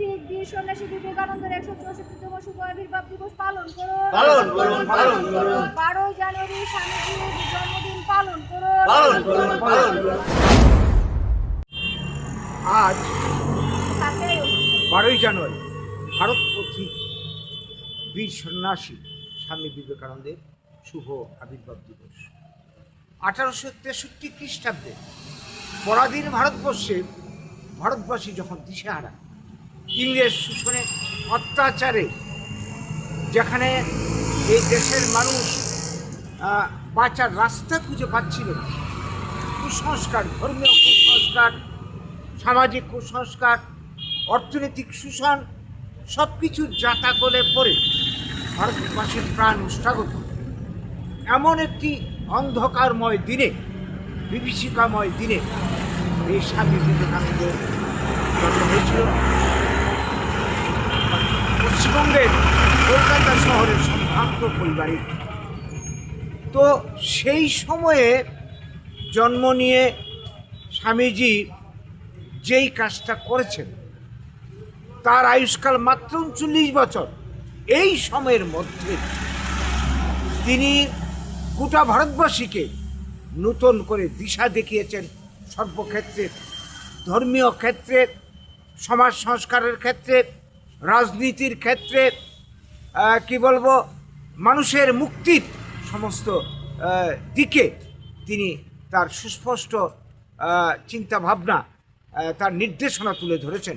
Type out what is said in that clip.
বীর সন্ন্যাসী বিবেকানন্দের একশো চৌষট্টিতম শুভ আবির্ভাব দিবস পালন করুন পালন করুন, পালন করুন। বারোই জানুয়ারি স্বামীজির জন্মদিন পালন করুন পালন করুন, পালন করুন। আজ বারোই জানুয়ারি ভারত পথিক বীর সন্ন্যাসী স্বামী বিবেকানন্দের শুভ আবির্ভাব দিবস। আঠারোশো তেষট্টি খ্রিস্টাব্দে পরাধীন ভারতবর্ষে ভারতবাসী যখন দিশেহারা ইংরেজ শোষণে অত্যাচারে, যেখানে এই দেশের মানুষ বাঁচার রাস্তা খুঁজে পাচ্ছিল কুসংস্কার, ধর্মীয় কুসংস্কার, সামাজিক কুসংস্কার, অর্থনৈতিক শোষণ সব কিছুর জাতাকলে পড়ে ভারতবাসীর প্রাণ উষ্ঠাগত। এমন একটি অন্ধকারময় দিনে, বিভীষিকাময় দিনে এই স্বামী বিবেকানন্দের জন্ম হয়েছিল পশ্চিমবঙ্গের কলকাতা শহরের সম্ভ্রান্ত পরিবারের তো সেই সময়ে জন্ম নিয়ে স্বামীজি যেই কাজটা করেছেন, তার আয়ুষ্কাল মাত্র উনচল্লিশ বছর। এই সময়ের মধ্যে তিনি গোটা ভারতবাসীকে নূতন করে দিশা দেখিয়েছেন সর্বক্ষেত্রে, ধর্মীয় ক্ষেত্রে, সমাজ সংস্কারের ক্ষেত্রে রাজনীতির ক্ষেত্রে কি বলব, মানুষের মুক্তির সমস্ত দিকে তিনি তার সুস্পষ্ট চিন্তাভাবনা তার নির্দেশনা তুলে ধরেছেন।